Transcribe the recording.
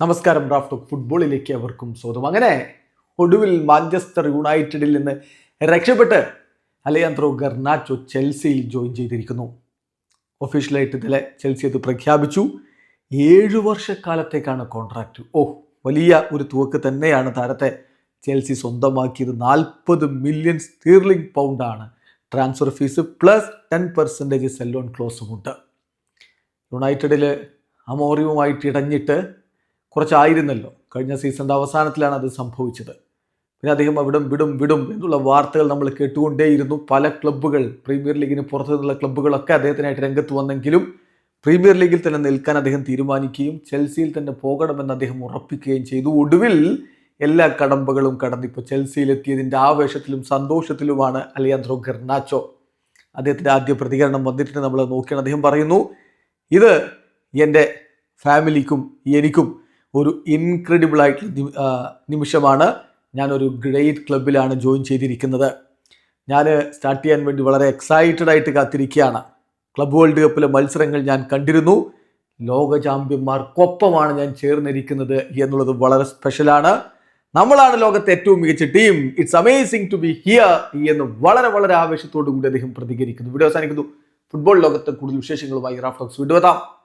നമസ്കാരം റാഫ്റ്റോ ഫുട്ബോളിലേക്ക് അവർക്കും സ്വാഗതം. അങ്ങനെ ഒടുവിൽ മാഞ്ചസ്റ്റർ യുണൈറ്റഡിൽ നിന്ന് രക്ഷപ്പെട്ട് അലയാന്ത്രോ ഗർണാച്ചോ ചെൽസിയിൽ ജോയിൻ ചെയ്തിരിക്കുന്നു. ഒഫീഷ്യലായിട്ട് ഇന്നലെ ചെൽസി അത് പ്രഖ്യാപിച്ചു. ഏഴു വർഷക്കാലത്തേക്കാണ് കോൺട്രാക്റ്റ് ഓ വലിയ ഒരു തുവക്ക് തന്നെയാണ് താരത്തെ ചെൽസി സ്വന്തമാക്കിയത്. നാൽപ്പത് million sterling പൗണ്ടാണ് transfer fee plus ten percentage sell on ക്ലോസും ഉണ്ട്. യുണൈറ്റഡിൽ അമോറിയുമായിട്ട് ഇടഞ്ഞിട്ട് കുറച്ചായിരുന്നല്ലോ. കഴിഞ്ഞ സീസണിന്റെ അവസാനത്തിലാണ് അത് സംഭവിച്ചത്. പിന്നെ അദ്ദേഹം അവിടം വിടും വിടും എന്നുള്ള വാർത്തകൾ നമ്മൾ കേട്ടുകൊണ്ടേയിരുന്നു. പല ക്ലബ്ബുകൾ പ്രീമിയർ ലീഗിന് പുറത്തു നിന്നുള്ള ക്ലബ്ബുകളൊക്കെ അദ്ദേഹത്തിനായിട്ട് രംഗത്ത് വന്നെങ്കിലും പ്രീമിയർ ലീഗിൽ തന്നെ നിൽക്കാൻ അദ്ദേഹം തീരുമാനിക്കുകയും ചെൽസിയിൽ തന്നെ പോകണമെന്ന് അദ്ദേഹം ഉറപ്പിക്കുകയും ചെയ്തു. ഒടുവിൽ എല്ലാ കടമ്പകളും കടന്നിപ്പോൾ ചെൽസിയിലെത്തിയതിന്റെ ആവേശത്തിലും സന്തോഷത്തിലുമാണ് അലിയാന്ത്രോ ഗർനാച്ചോ അദ്ദേഹത്തിന്റെ ആദ്യ പ്രതികരണം വന്നിട്ട് നമ്മൾ നോക്കിയാണ്. അദ്ദേഹം പറയുന്നു ഇത് എന്റെ ഫാമിലിക്കും എനിക്കും ഒരു ഇൻക്രെഡിബിൾ ആയിട്ടുള്ള നിമിഷമാണ് ഞാനൊരു ഗ്രേറ്റ് ക്ലബിലാണ് ജോയിൻ ചെയ്തിരിക്കുന്നത്. ഞാൻ സ്റ്റാർട്ട് ചെയ്യാൻ വേണ്ടി വളരെ എക്സൈറ്റഡ് ആയിട്ട് കാത്തിരിക്കുകയാണ്. ക്ലബ് വേൾഡ് കപ്പിലെ മത്സരങ്ങൾ ഞാൻ കണ്ടിരുന്നു. ലോക ചാമ്പ്യന്മാർക്കൊപ്പമാണ് ഞാൻ ചേർന്നിരിക്കുന്നത് എന്നുള്ളത് വളരെ സ്പെഷ്യലാണ് നമ്മളാണ് ലോകത്തെ ഏറ്റവും മികച്ച team it's amazing to be here എന്ന് വളരെ വളരെ ആവേശത്തോടു കൂടി അദ്ദേഹം പ്രതികരിക്കുന്നു. വീഡിയോ അവസാനിക്കുന്നു. ഫുട്ബോൾ ലോകത്തെ കൂടുതൽ വിശേഷങ്ങളുമായി റാഫ്റ്റോക്സ് വിടുവെത്താം